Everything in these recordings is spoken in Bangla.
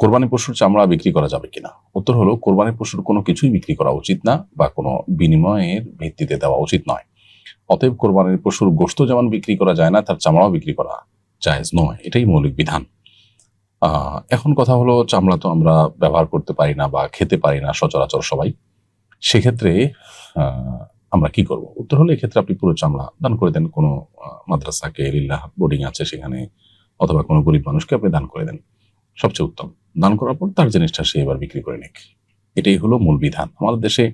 কোরবানি পশুর চামড়া বিক্রি করা যাবে কিনা? উত্তর হলো, কোরবানি পশুর কোনো কিছুই বিক্রি করা উচিত না বা কোনো বিনিময়ের ভিত্তিতে দেওয়া উচিত নয়। অতএব কোরবানির পশুর গোশত যেমন বিক্রি করা যায় না, তার চামড়াও বিক্রি করা জায়েজ নয়। এটাই মৌলিক বিধান। এখন কথা হলো, চামড়া তো আমরা ব্যবহার করতে পারি না বা খেতে পারি না সচরাচর সবাই। সেক্ষেত্রে আমরা কি করব? উত্তর হলো, এক্ষেত্রে আপনি পুরো চামড়া দান করে দেন। কোনো মাদ্রাসাকে লিল্লাহ বোর্ডিং আছে সেখানে, অথবা কোনো গরিব মানুষকে আপনি দান করে দেন। সবচেয়ে উত্তম। দান করার পর তার জিনিসটা সে এবার বিক্রি করে নিক এটাই হলো মূল বিধান। আমাদের দেশে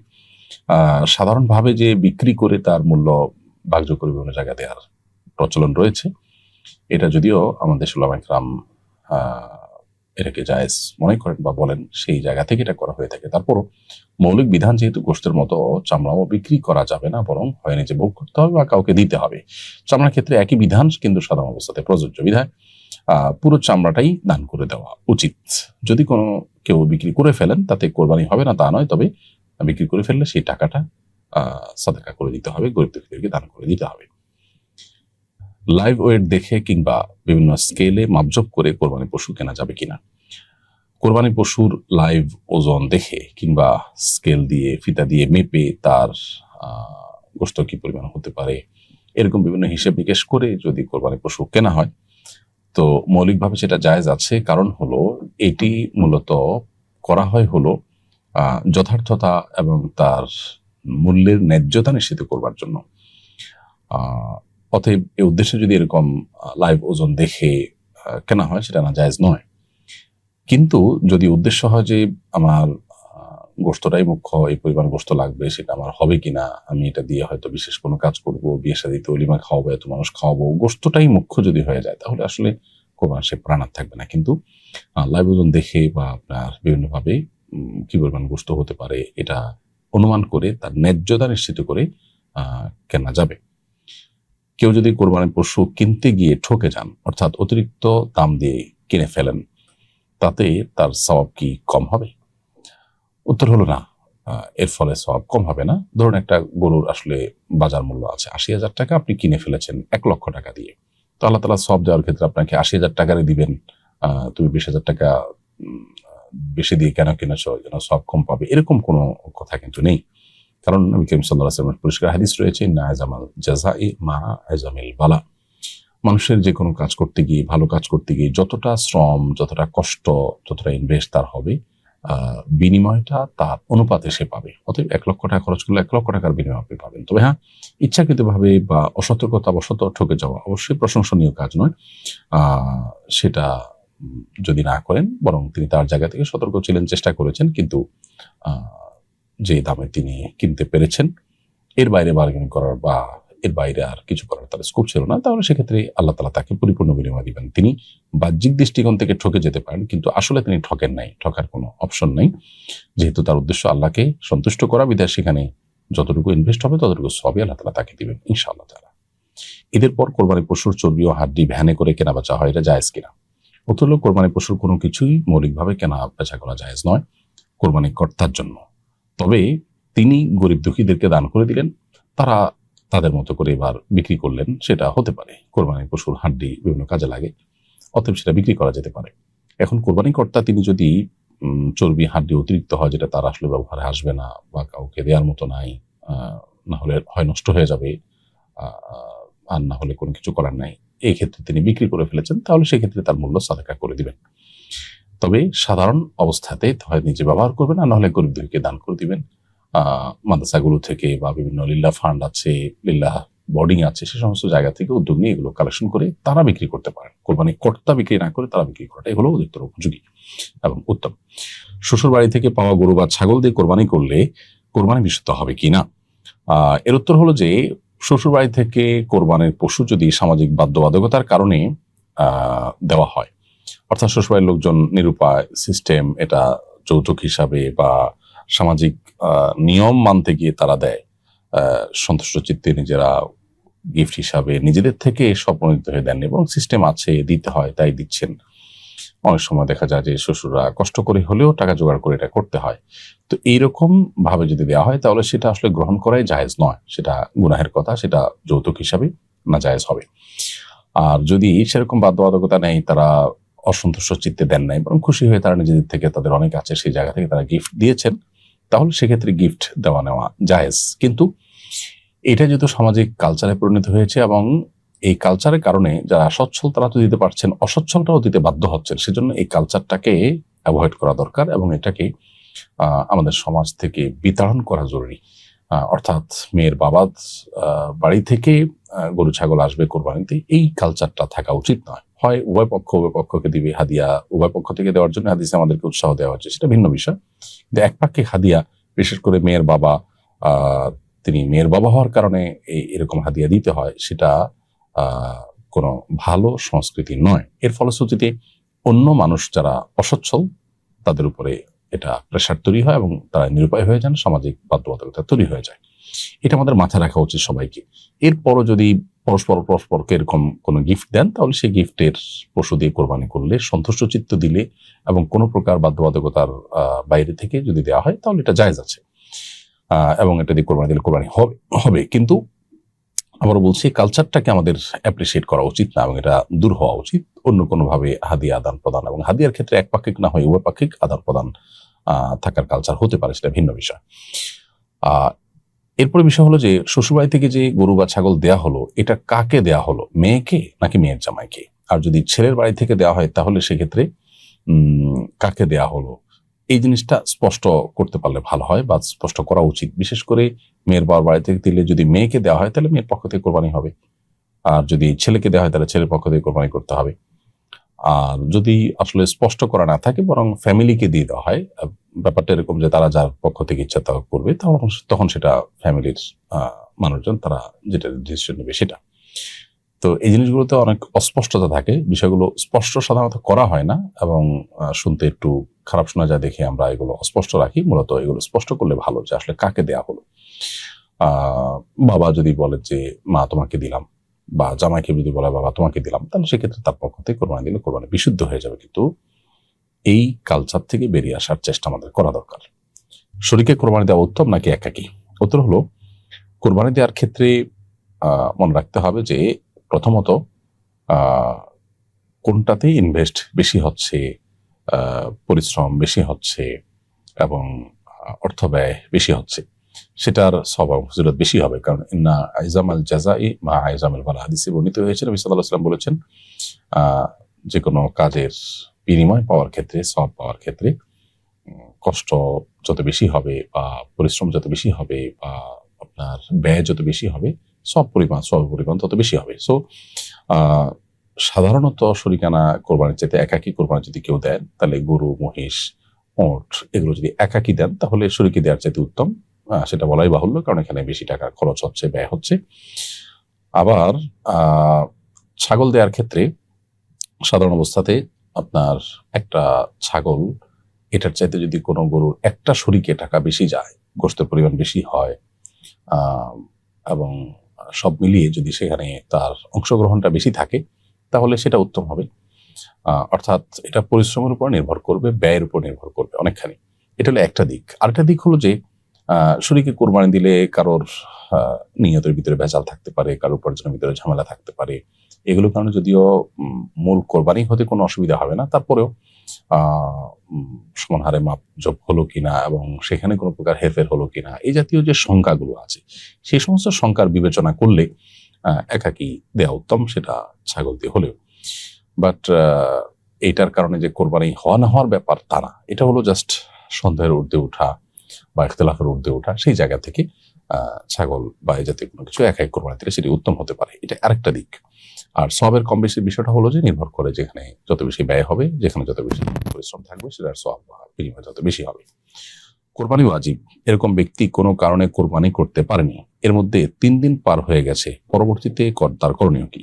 সাধারণভাবে যে বিক্রি করে তার মূল্য বাগ্য করে বিভিন্ন জায়গা দেওয়ার প্রচলন রয়েছে। এটা যদিও আমাদের সুলামাইকরাম এটাকে জায়েজ মনে করেন বা বলেন সেই জায়গা থেকে এটা করা হয়ে থাকে। তারপরও মৌলিক বিধান যেহেতু গোষ্ঠের মতো চামড়াও বিক্রি করা যাবে না, বরং হয় নিজে ভোগ করতে হবে বা কাউকে দিতে হবে। চামড়ার ক্ষেত্রে একই বিধান কিন্তু সাধারণ অবস্থাতে প্রযোজ্য বিধায়। পুরো চামড়াটাই দান করে দেওয়া উচিত। যদি কোনো কেউ বিক্রি করে ফেলেন, তাতে কোরবানি হবে না, তা নয়, তবে বিক্রি করে ফেললে সেই টাকাটা সাদাকা করে দিতে হবে, গরিব দুঃখীদেরকে দান করে দিতে হবে। লাইভ ওয়েট দেখে কিংবা বিভিন্ন স্কেলে মাপজোপ করে কোরবানি পশু কেনা যাবে কিনা। কোরবানি পশুর লাইভ ওজন দেখে কিংবা স্কেল দিয়ে, ফিতা দিয়ে মেপে তার গোশত কি পরিমাণ হতে পারে, এরকম বিভিন্ন হিসেব নিকেশ করে যদি কোরবানি পশু কেনা হয় তো মৌলিকভাবে সেটা জায়েজ আছে। কারণ হলো, এটি মূলত করা হয় হলো যথার্থতা এবং তার মূল্যের ন্যায্যতা নিশ্চিত করবার জন্য। অতএব এ উদ্দেশ্যে যদি এরকম লাইভ ওজন দেখে কেনা হয়, সেটা না জায়েজ নয়। কিন্তু যদি উদ্দেশ্য হয় যে আমার গোশতটাই মুখ্য, এই পরিমাণ গোশত লাগবে, সেটা আমার হবে কিনা, আমি এটা দিয়ে হয়তো বিশেষ কোনো কাজ করব বিয়ে শাদিতে অলিমা খাওয়াবো, এত মানুষ খাওয়াবো গোশতটাই মুখ্য যদি হয়ে যায়, তাহলে আসলে কোরবান সে প্রাণার থাকবে না। কিন্তু লাইভ ওজন দেখে বা আপনার বিভিন্নভাবে কি পরিমাণ গোশত হতে পারে, এটা অনুমান করে, তার ন্যায্যতা নিশ্চিত করে কেনা যাবে। কেউ যদি কোরবানির পশু কিনতে গিয়ে ঠকে যান, অর্থাৎ অতিরিক্ত দাম দিয়ে কিনে ফেলেন, তাতে তার স্বভাব কি কম হবে? উত্তর হলো না। এর ফলে সব কম হবে না। ধরুন একটা গরুর আসলে বাজার মূল্য আছে আশি হাজার টাকা, আপনি কিনে ফেলেছেন এক লক্ষ টাকা দিয়ে। তো আল্লাহ তালা সব দেওয়ার ক্ষেত্রে আপনাকে আশি হাজার টাকারই দিবেন। তুমি বিশ হাজার টাকা বেশি দিয়ে কেন কিনেছ? যেন সব কম পাবে। এরকম কোনো কথা কিন্তু নেই। কারণ নবী করিম সাল্লাহ পরিষ্কার হাদিস রয়েছে না আজামাল জাজা ই মা আজামিল বালা মানুষের যে কোনো কাজ করতে গিয়ে, ভালো কাজ করতে গিয়ে যতটা শ্রম, যতটা কষ্ট, যতটা ইনভেস্ট তার হবে বিনিময়টা তার অনুপাতে সে পাবে। অতএব এক লক্ষ টাকা খরচ করলে এক লক্ষ টাকার বিনিময় আপনি পাবেন। তবে হ্যাঁ ইচ্ছাকৃতভাবে বা অসতর্কতা অবশত ঠকে যাওয়া অবশ্যই প্রশংসনীয় কাজ নয়। সেটা যদি না করেন, বরং তিনি তার জায়গা থেকে সতর্ক ছিলেন, চেষ্টা করেছেন, কিন্তু যে দামে তিনি কিনতে পেরেছেন, এর বাইরে বার্গেনিং করার বা এর বাইরে আর কিছু করার তার স্কোপ ছিল না। তাহলে সেক্ষেত্রে আল্লাহ তালা তাকে পরিপূর্ণ বিনিময় দিবেন। তিনি বাহ্যিক দৃষ্টিকোণ থেকে ঠকে যেতে পারেন, কিন্তু আসলে তিনি ঠকেন নাই, ঠকার কোনো অপশন নেই। যেহেতু তার উদ্দেশ্য আল্লাহকে সন্তুষ্ট করা, বিধায় সেখানে যতটুকু ইনভেস্ট হবে, ততটুকু সবই আল্লাহ তালা তাকে দিবেন, ইনশাআল্লাহ তালা ঈদের পর কোরবানি পশুর চর্বি ও হাড্ডি ভ্যানে করে কেনা বেচা হয়, এটা জায়েজ কিনা? উত্তর কোরবানি পশুর কোনো কিছুই মৌলিকভাবে কেনা বেচা করা জায়েজ নয় কোরবানি কর্তার জন্য। তবে তিনি গরিব দুঃখীদেরকে দান করে দিলেন, তারা তাদের মতো করে এবার বিক্রি করলেন, সেটা হতে পারে। কোরবানি পশুর হাড্ডি বিভিন্ন কাজে লাগে, অতএব সেটা বিক্রি করা যেতে পারে। এখন কোরবানি কর্তা তিনি যদি চর্বি, হাড্ডি অতিরিক্ত হয়, যেটা তার আসলে ব্যবহারে আসবে না বা কাউকে দেওয়ার মতো নাই না হলে হয় নষ্ট হয়ে যাবে আর না হলে কোনো কিছু করার নাই এই ক্ষেত্রে তিনি বিক্রি করে ফেলেছেন, তাহলে সেক্ষেত্রে তার মূল্য সাদাকা করে দিবেন। তবে সাধারণ অবস্থাতে হয় নিজে ব্যবহার করবেন, আর নাহলে গরিব দুঃখীকে দান করে দিবেন। মাদ্রাসাগুলো থেকে বা বিভিন্ন লিল্লা ফান্ড আছে, লিল্লা বোর্ডিং আছে, সে সমস্ত জায়গা থেকে উদ্যোগ নিয়ে এগুলো কালেকশন করে তারা বিক্রি করতে পারেন কোরবানি কর্তা বিক্রি না করে তারা বিক্রি করাটা এগুলো অধিকতর উপযোগী এবং উত্তম। শ্বশুর বাড়ি থেকে পাওয়া গরু বা ছাগল দিয়ে কোরবানি করলে কোরবানি বিশুদ্ধ হবে কি না? এর উত্তর হলো যে শ্বশুর বাড়ি থেকে কোরবানির পশু যদি সামাজিক বাধ্যবাধকতার কারণে দেওয়া হয়, অর্থাৎ শ্বশুরবাড়ির লোকজন নিরুপায় সিস্টেম এটা যৌতুক হিসাবে বা সামাজিক নিয়ম মানতে গিয়ে তারা দেয়। সন্তুষ্ট চিত্তে নিজেরা গিফট হিসাবে নিজেদের থেকে স্বপ্নিত হয়ে দেন এবং সিস্টেম আছে, দিতে হয়, তাই দিচ্ছেন। অনেক সময় দেখা যায় যে শ্বশুররা কষ্ট করে হলেও টাকা জোগাড় করে এটা করতে হয়। তো এইরকম ভাবে যদি দেওয়া হয়, তাহলে সেটা আসলে গ্রহণ করাই জায়েজ নয়। সেটা গুনাহের কথা, সেটা যৌতুক হিসাবে না জায়েজ হবে। আর যদি সেরকম বাধ্যবাধকতা নেই, তারা অসন্তুষ্ট চিত্তে দেন নাই, বরং খুশি হয়ে তারা নিজেদের থেকে, তাদের অনেক আছে, সেই জায়গা থেকে তারা গিফট দিয়েছেন। তাহলে সেক্ষেত্রে গিফট দেওয়া নেওয়া জায়েজ। কিন্তু এটা যেহেতু সামাজিক কালচারে পরিণত হয়েছে এবং এই কালচারের কারণে যারা সচ্ছল তারা তো দিতে পারছেন, অসচ্ছলটাও দিতে বাধ্য হচ্ছেন। সেজন্য এই কালচারটাকে অ্যাভয়েড করা দরকার এবং এটাকে আমাদের সমাজ থেকে বিতাড়ন করা জরুরি। অর্থাৎ মেয়ের বাবা বাড়ি থেকে গরু, ছাগল আসবে কোরবানিতে এই কালচারটা থাকা উচিত নয়। হয় উভয় পক্ষ, উভয় পক্ষকে দিবে হাদিয়া, উভয় পক্ষ থেকে দেওয়ার জন্য হাদিসে আমাদেরকে উৎসাহ দেওয়া হচ্ছে, সেটা ভিন্ন বিষয়। কিন্তু এক পাক্ষে হাদিয়া, বিশেষ করে মেয়ের বাবা তিনি মেয়ের বাবা হওয়ার কারণে এই এরকম হাদিয়া দিতে হয়, সেটা কোনো ভালো সংস্কৃতি নয়। এর ফলশ্রুতিতে অন্য মানুষ যারা অসচ্ছল, তাদের উপরে এটা প্রেশার তৈরি হয় এবং তারা নিরুপায় হয়ে যান, সামাজিক বাধ্যবাধকতা তৈরি হয়ে যায়। এটা আমাদের মাথায় রাখা উচিত সবাইকে। এরপরও যদি পরস্পর, পরস্পরকে এরকম কোনো গিফট দেন, তাহলে সেই গিফটের পশু দিয়ে কোরবানি করলে সন্তুষ্ট চিত্ত দিলে এবং কোনো প্রকার বাধ্যবাধকতার বাইরে থেকে যদি দেওয়া হয়, তাহলে এটা জায়েজ আছে। এবং এটা দিয়ে কোরবানি দিলে কোরবানি হবে হবে। কিন্তু আবার বলছি কালচারটাকে আমাদের অ্যাপ্রিসিয়েট করা উচিত না এবং এটা দূর হওয়া উচিত। অন্য কোনোভাবে হাদিয়া আদান প্রদান এবং হাদিয়ার ক্ষেত্রে এক পাক্ষিক না হয় উভয় পাক্ষিক আদান প্রদান থাকার কালচার হতে পারে, সেটা ভিন্ন বিষয়। এরপরে বিষয় হলো যে, শ্বশুরবাড়ি থেকে যে গরু বা ছাগল দেয়া হলো, এটা কাকে দেয়া হলো? মেয়েকে নাকি মেয়ের জামাইকে? আর যদি ছেলের বাড়ি থেকে দেওয়া হয়, তাহলে সেক্ষেত্রে কাকে দেয়া হলো? এই জিনিসটা স্পষ্ট করতে পারলে ভালো হয় বা স্পষ্ট করা উচিত। বিশেষ করে মেয়ের বাবার বাড়ি থেকে দিলে যদি মেয়েকে দেওয়া হয়, তাহলে মেয়ের পক্ষ থেকে কোরবানি হবে। আর যদি ছেলেকে দেওয়া হয়, তাহলে ছেলের পক্ষ থেকে কোরবানি করতে হবে। আর যদি আসলে স্পষ্ট করা না থাকে, বরং ফ্যামিলিকে দিয়ে দেওয়া হয় ব্যাপারটা এরকম যে তারা যার পক্ষ থেকে ইচ্ছা তা করবে, তখন তখন সেটা ফ্যামিলির মানুষজন তারা যেটা ডিসিশন নেবে সেটা। তো এই জিনিসগুলোতে অনেক অস্পষ্টতা থাকে, বিষয়গুলো স্পষ্ট সাধারণত করা হয় না, এবং শুনতে একটু খারাপ শোনা যায় দেখে আমরা এগুলো অস্পষ্ট রাখি, মূলত এগুলো স্পষ্ট করলে ভালো যে আসলে কাকে দেয়া হলো। বাবা যদি বলে যে, মা, তোমাকে দিলাম। বা জামাইকে যদি বলে বাবা তোমাকে দিলাম তাহলে সেক্ষেত্রে তার পক্ষ থেকে কোরবানি দিলে কোরবানি বিশুদ্ধ হয়ে যাবে। কিন্তু এই কালচার থেকে বেরিয়ে আসার চেষ্টা আমাদের করা দরকার। শরীকে কোরবানি দেওয়া উত্তম নাকি একাকি? উত্তর হলো কোরবানি দেওয়ার ক্ষেত্রে মনে রাখতে হবে যে প্রথমত আহ, কোনটাতে ইনভেস্ট বেশি হচ্ছে পরিশ্রম বেশি হচ্ছে এবং অর্থ ব্যয় বেশি হচ্ছে। সেটার স্বভাব ফজিলত বেশি হবে। কারণ ইন্না আইজাম আল জাজাই মা আইজাম আল বালা হাদিসে বর্ণিত হয়েছে, নবী সাল্লাল্লাহু আলাইহি ওয়াসাল্লাম বলেছেন যে কোনো কাজের বিনিময় পাওয়ার ক্ষেত্রে সব পাওয়ার ক্ষেত্রে কষ্ট যত বেশি হবে বা পরিশ্রম যত বেশি হবে বা আপনার ব্যয় যত বেশি হবে সব পরিমাণ সব পরিমাণ তত বেশি হবে। সো সাধারণত শরিকানা কোরবানির চাইতে একাকি কোরবানি যদি কেউ দেন, তাহলে গরু, মহিষ, ওট, এগুলো যদি একাকি দেন, তাহলে শরিকি দেওয়ার চাইতে উত্তম। সেটা বলাই বাহুল্য, কারণ এখানে বেশি টাকা খরচ হচ্ছে, ব্যয় হচ্ছে। আবার ছাগল দেওয়ার ক্ষেত্রে সাধারণ অবস্থাতে আপনার একটা ছাগল, এটার চাইতে যদি কোনো গরুর একটা শরিকে টাকা বেশি যায়, গোষ্ঠের পরিমাণ বেশি হয় এবং সব মিলিয়ে যদি সেখানে তার অংশগ্রহণটা বেশি থাকে, তাহলে সেটা উত্তম হবে। অর্থাৎ এটা পরিশ্রমের উপর নির্ভর করবে, ব্যয়ের উপর নির্ভর করবে অনেকখানি। এটা হলো একটা দিক। আরেকটা দিক হলো যে শরীকে কোরবানি দিলে কারোর নিয়তের ভিতরে ভেজাল থাকতে পারে, কারোর উপার্জনের ভিতরে ঝামেলা থাকতে পারে। এগুলোর কারণে যদিও মূল কোরবানি হতে কোনো অসুবিধা হবে না, তারপরেও সমান মাপ যোগ হলো কিনা এবং সেখানে কোনো প্রকার হেরফের হলো কিনা, এই জাতীয় যে সংখ্যাগুলো আছে, সেই সমস্ত সংখ্যার বিবেচনা করলে একাকি দেওয়া উত্তম, সেটা ছাগল দিয়ে হলেও। বাট এইটার কারণে যে কোরবানি হওয়া না হওয়ার ব্যাপার তা না, এটা হলো জাস্ট সন্দেহের ঊর্ধ্বে ওঠা বা ইখতলাফের ঊর্ধ্বে ওঠা, সেই জায়গা থেকে ছাগল বা এই জাতীয় কোনো কিছু একাই কোরবানি দিলে সেটি উত্তম হতে পারে। এটা আরেকটা দিক। আর সবের কম বেশি বিষয়টা হলো যে, নির্ভর করে যেখানে যত বেশি ব্যয় হবে, যেখানে যত বেশি পরিশ্রম থাকবে, সেটার সব বিনিময় যত বেশি হবে। কোরবানি ওয়াজিব এরকম ব্যক্তি কোনো কারণে কোরবানি করতে পারেনি। এর মধ্যে তিন দিন পার হয়ে গেছে। পরবর্তীতে তার করণীয় কি?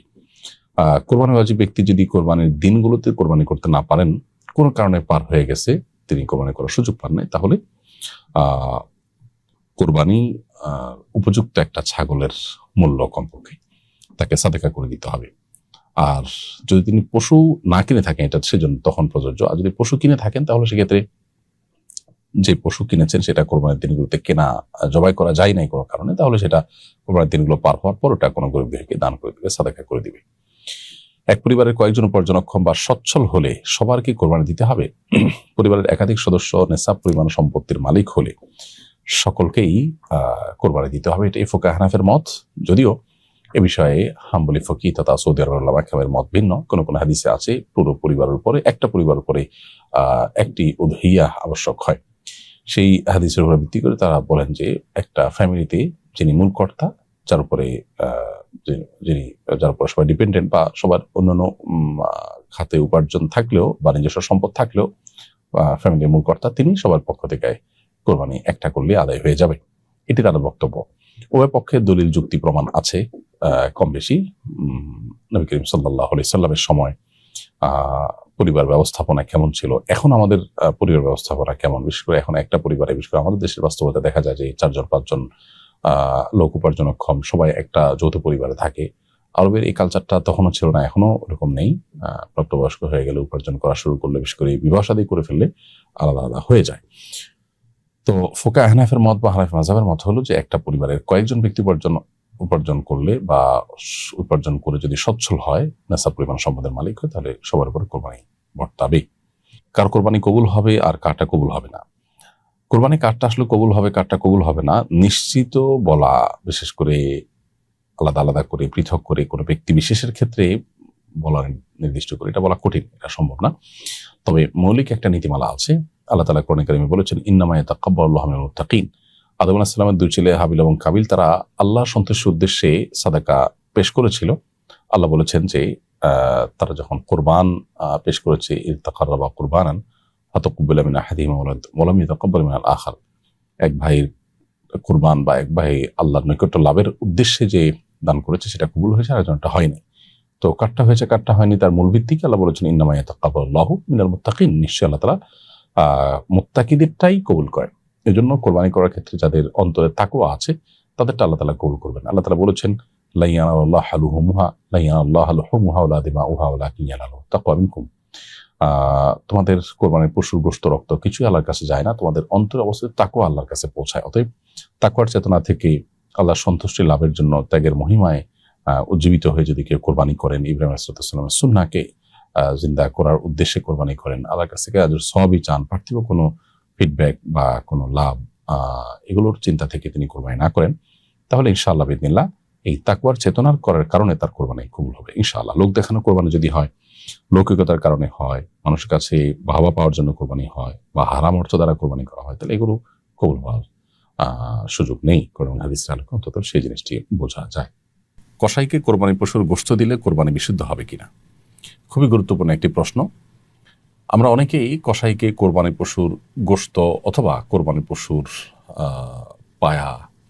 কোরবানি ওয়াজিব ব্যক্তি যদি কোরবানির দিনগুলোতে কোরবানি করতে না পারেন, কোনো কারণে পার হয়ে গেছে, তিনি কোরবানি করার সুযোগ পান নাই, তাহলে কোরবানি উপযুক্ত একটা ছাগলের মূল্য কমপক্ষে তাকে সাদেকা করে দিতে হবে। আর যদি তিনি পশু না কিনে থাকেন, এটা সেজন্য তখন প্রযোজ্য। আর যদি পশু কিনে থাকেন, তাহলে সেক্ষেত্রে যে পশু কিনেছেন, সেটা কোরবানির দিনগুলোতে কেনা জবাই করা যায় নাই কোনো কারণে, তাহলে সেটা কোরবানির দিনগুলো পার হওয়ার পর ওটা কোনো গরিব দান করে দিবে, সাদাকা করে দিবে। এক পরিবারের কয়েকজন উপার্জনক্ষম বা সচ্ছল হলে সবার কি কোরবানি দিতে হবে? পরিবারের একাধিক সদস্য নেশাব পরিমাণ সম্পত্তির মালিক হলে সকলকেই কোরবানি দিতে হবে। এটা ফোকা হানাফের মত। যদিও এ বিষয়ে হাম্বলি ফকি তথা সৌদি আরবের মত ভিন্ন। কোন কোন হাদিসে আছে পুরো পরিবারের উপরে, একটা পরিবারের উপরে একটি উদহিয়া আবশ্যক হয়। সেই হাদিসের উপরে ভিত্তি করে তারা বলেন যে একটা ফ্যামিলিতে যিনি মূল কর্তা, যার উপরে যিনি যার উপর সবাই ডিপেন্ডেন্ট বা সবার অন্যান্য খাতে উপার্জন থাকলেও বা নিজস্ব সম্পদ থাকলেও ফ্যামিলির মূল কর্তা, তিনি সবার পক্ষ থেকে কোরবানি একটা করলে আদায় হয়ে যাবে। এটি তাদের বক্তব্য। উভয় পক্ষে দলিল যুক্তি প্রমাণ আছে কম বেশি নবী করিম সাল্লাহ সাল্লামের সময়। পরিবার ব্যবস্থাপনা কেমন ছিল? এখন আমাদের পরিবার ব্যবস্থাপনা কেমন? বিশেষ করে এখন একটা পরিবারে, বিশেষ করে আমাদের দেশের বাস্তবতা দেখা যায় যে চারজন, পাঁচজন লোক উপার্জনক্ষম সবাই একটা যৌথ পরিবারে থাকে। আরবের এই কালচারটা তখনও ছিল না এখনও ওরকম নেই। প্রাপ্তবয়স্ক হয়ে গেলে উপার্জন করা শুরু করলে, বিশেষ করে বিবাহ শাদী করে ফেললে আলাদা আলাদা হয়ে যায়। তো ফোকা আহনাফের মত বা হানাফি মাজাবের মত হলো যে, একটা পরিবারের কয়েকজন ব্যক্তি উপার্জন উপার্জন করলে বা উপার্জন করে যদি সচ্ছল হয় নেশা পরিমাণ সম্পদের মালিক হয়, তাহলে সবার উপর কোরবানি বর্তাবে কার কোরবানি কবুল হবে আর কারটা কবুল হবে না? কোরবানি কারটা আসলে কবুল হবে কারটা কবুল হবে না। নিশ্চিত বলা, বিশেষ করে আলাদা আলাদা করে, পৃথক করে কোনো ব্যক্তি বিশেষের ক্ষেত্রে বলা নির্দিষ্ট করে, এটা বলা কঠিন, এটা সম্ভব না। তবে মৌলিক একটা নীতিমালা আছে, আল্লাহ তালা কোরআন কারিমে বলেছেন ইন্নামায় মুত্তাকিন। আদম আলাইহিস সালামের দুই ছেলে হাবিল এবং কাবিল, তারা আল্লাহ সন্তুষ্টির উদ্দেশ্যে সাদাকা পেশ করেছিল। আল্লাহ বলেছেন যে তারা যখন কোরবান পেশ করেছে ইরতাকাররাবা কুরবানান ফাতাকুব্বিল মিন আহাদিহিমা ওয়ালাম ইয়াতাকাব্বাল মিনাল আখার এক ভাইয়ের কুরবান বা এক ভাই আল্লাহর নৈকট্য লাভের উদ্দেশ্যে যে দান করেছে, সেটা কবুল হয়েছে আর একজনটা হয়নি। তো কাটটা হয়েছে কাটটা হয়নি, তার মূল ভিত্তিকে আল্লাহ বলেছেন, ইন্নামা ইয়াতাকাব্বাল্লাহু মিনাল মুত্তাকিন। নিশ্চয়ই আল্লাহ আহ মুত্তাকিদেরটাই কবুল করেন। এই জন্য কোরবানি করার ক্ষেত্রে যাদের অন্তরে তাকুয়া আছে, তাদেরটা আল্লাহ তালা কবুল করবেন। আল্লাহ তালা বলেছেন লাইয়ানা আল্লাহ হালুহুমুহা লাইয়ানা আল্লাহ হালুহুমুহা ওলা দিমা উহা ওলা কিয়ানালু তাকুয়া মিনকুম। তোমাদের কোরবানির পশুর গোস্ত রক্ত কিছুই আল্লাহর কাছে যায় না। তোমাদের অন্তর অবস্থিত তাকুয়া আল্লাহর কাছে পৌঁছায়। অতএব তাকুয়ার চেতনা থেকে আল্লাহর সন্তুষ্টি লাভের জন্য ত্যাগের মহিমায় উজ্জীবিত হয়ে যদি কেউ কোরবানি করেন, ইব্রাহিম আসলামের সুন্নাকে জিন্দা করার উদ্দেশ্যে কোরবানি করেন, আল্লাহর কাছ থেকে আজ সবই চান, পার্থিব কোনো ফিডব্যাক বা কোনো লাভ এগুলোর চিন্তা থেকে তিনি কোরবানি না করেন, তাহলে ইনশাআল্লাহ বিদিনিল্লাহ এই তাকুয়ার চেতনার করার কারণে তার কোরবানি কবুল হবে। ইনশাআল্লাহ লোক দেখানো কোরবানি যদি হয় লৌকিকতার কারণে হয়, মানুষের কাছে ভাবা পাওয়ার জন্য কোরবানি হয় বা হারাম অর্থ দ্বারা কোরবানি করা হয়, তাহলে এগুলো কবুল হওয়ার সুযোগ নেই কোরবানি হাদিস অন্তত সেই জিনিসটি বোঝা যায়। কসাইকে কোরবানি পশুর গোস্ত দিলে কোরবানি বিশুদ্ধ হবে কিনা? খুবই গুরুত্বপূর্ণ একটি প্রশ্ন। আমরা অনেকেই কসাইকে কোরবানি পশুর গোস্ত অথবা কোরবানি পশুর পায়া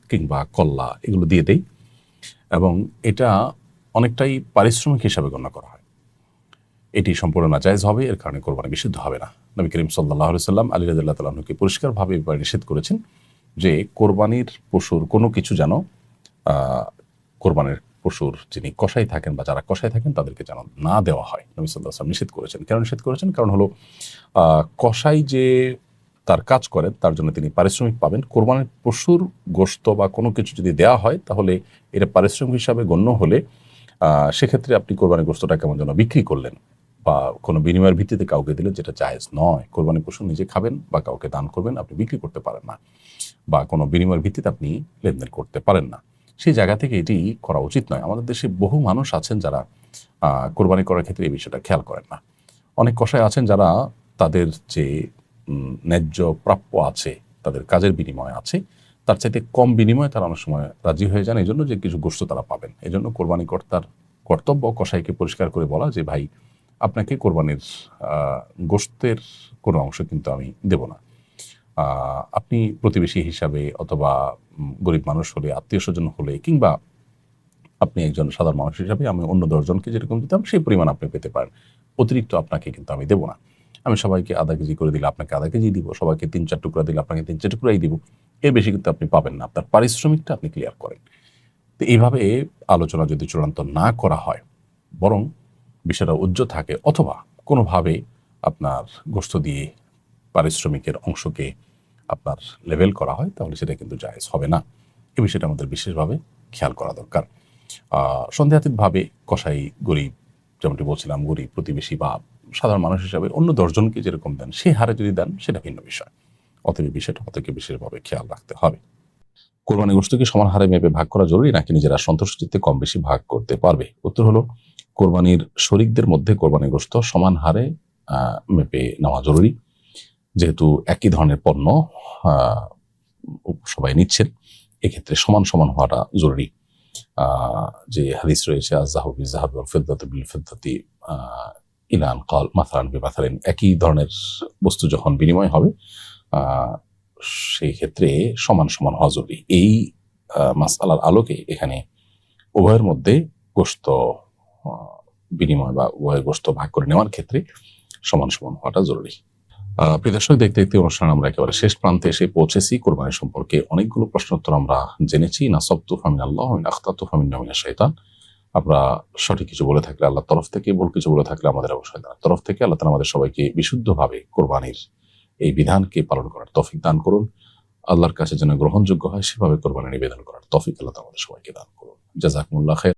কিংবা কল্লা এগুলো দিয়ে দেই এবং এটা অনেকটাই পারিশ্রমিক হিসাবে গণ্য করা হয়। এটি সম্পূর্ণ নাজায়জ হবে, এর কারণে কোরবানি নিষিদ্ধ হবে না। নবী করিম সাল্লাহ সাল্লাম আলী রাজুল্লাহ তালাহকে পরিষ্কারভাবে এবার নিষেধ করেছেন যে কোরবানির পশুর কোনো কিছু যেন কোরবানির পশুর যিনি কষাই থাকেন বা যারা কষাই থাকেন তাদেরকে যেন না দেওয়া হয়। নবী সাল্লাহ সাল্লাম নিষেধ করেছেন। কেন নিষেধ করেছেন? কারণ হলো কষাই যে তার কাজ করেন তার জন্য তিনি পারিশ্রমিক পাবেন। কোরবানির পশুর গোস্ত বা কোনো কিছু যদি দেওয়া হয়, তাহলে এটা পারিশ্রমিক হিসাবে গণ্য হলে সেক্ষেত্রে আপনি কোরবানির গোস্তটা কেমন যেন বিক্রি করলেন। বা কোনো বিনিময়ের ভিত্তিতে কাউকে দিলে যেটা জায়েজ নয়, কোরবানি পশু নিজে খাবেন বা কাউকে দান করবেন, আপনি বিক্রি করতে পারেন না বা কোনো বিনিময়ের ভিত্তিতে আপনি লেনদেন করতে পারেন না। সেই জায়গা থেকে এটি করা উচিত নয়। আমাদের দেশে বহু মানুষ আছেন যারা কোরবানি করার ক্ষেত্রে এই বিষয়টা খেয়াল করেন না। অনেক কষায় আছেন যারা তাদের যে ন্যায্য প্রাপ্য আছে, তাদের কাজের বিনিময় আছে, তার চাইতে কম বিনিময়ে তারা অনেক সময় রাজি হয়ে যান। এই জন্য যে কিছু গোষ্ঠ তারা পাবেন। এই জন্য কোরবানি কর্তার কর্তব্য কসাইকে পরিষ্কার করে বলা যে, ভাই আপনাকে কোরবানির আহ, গোশতের কোনো অংশ কিন্তু আমি দেব না। আপনি প্রতিবেশী হিসাবে অথবা গরিব মানুষ হলে আত্মীয় স্বজন হলে কিংবা আপনি একজন সাধারণ মানুষ হিসাবে আমি অন্য দশজনকে যেরকম দিতাম সেই পরিমাণ আপনি পেতে পারেন। অতিরিক্ত আপনাকে কিন্তু আমি দেবো না। আমি সবাইকে আধা কেজি করে দিলে আপনাকে আধা কেজি দিব সবাইকে তিন চার টুকরা দিলে আপনাকে তিন চার টুকরাই দিব। এর বেশি কিন্তু আপনি পাবেন না আপনার পারিশ্রমিকটা আপনি ক্লিয়ার করেন। তো এইভাবে আলোচনা যদি চূড়ান্ত না করা হয় বরং বিষয়টা উজ্জ্বল থাকে অথবা কোনোভাবে আপনার গোষ্ঠ দিয়ে পারিশ্রমিকের অংশকে আপনার লেভেল করা হয়, তাহলে সেটা কিন্তু জায়েজ হবে না। এ বিষয়টা আমাদের বিশেষভাবে খেয়াল করা দরকার। সন্দেহাতীতভাবে কসাই গরিব, যেমনটি বলছিলাম, গরিব, প্রতিবেশী বা সাধারণ মানুষ হিসাবে অন্য দশজনকে যেরকম দেন সেই হারে যদি দেন, সেটা ভিন্ন বিষয়। অতএব বিষয়টা অতকে বিশেষভাবে খেয়াল রাখতে হবে। কোরবানি গোষ্ঠীকে সমান হারে মেপে ভাগ করা জরুরি, নাকি নিজেরা সন্তুষ্ট চিত্তে কম বেশি ভাগ করতে পারবে? উত্তর হলো কোরবানির শরিকদের মধ্যে কোরবানি গোষ্ঠ সমান হারে মেপে নেওয়া জরুরি। যেহেতু একই ধরনের পণ্য সবাই নিচ্ছেন, এক্ষেত্রে সমান সমান হওয়াটা জরুরি। যে হাদিস রয়েছে আজাহাবি জাহাবি ফেদ্দাত বিল ফেদ্দাতি ইলান কল মাথারান বিমাথারেন একই ধরনের বস্তু যখন বিনিময় হবে সেই ক্ষেত্রে সমান সমান হওয়া জরুরি। এই মাসালার আলোকে এখানে উভয়ের মধ্যে গোস্ত বিনিময় বা গোস্ত ভাগ করে নেওয়ার ক্ষেত্রে সমান সমান হওয়াটা জরুরি। প্রিয় দর্শক, দেখতে দেখতে অনুষ্ঠান আমরা একেবারে শেষ প্রান্তে এসে পৌঁছেছি। কোরবানি সম্পর্কে অনেকগুলো প্রশ্নোত্তর আমরা জেনেছি। না সব তুফামিন আল্লাহ আখতা তুফামিন নামিনা শৈতান আমরা সঠিক কিছু বলে থাকলে আল্লাহ তরফ থেকে, ভুল কিছু বলে থাকলে আমাদের অবশ্যই তার তরফ থেকে আল্লাহ তালা আমাদের সবাইকে বিশুদ্ধভাবে কোরবানির এই বিধানকে পালন করার তফিক দান করুন। আল্লাহর কাছে যেন গ্রহণযোগ্য হয়, সেভাবে কোরবানি নিবেদন করার তফিক আল্লাহ আমাদের সবাইকে দান করুন। জাজাকুমুল্লাহ খের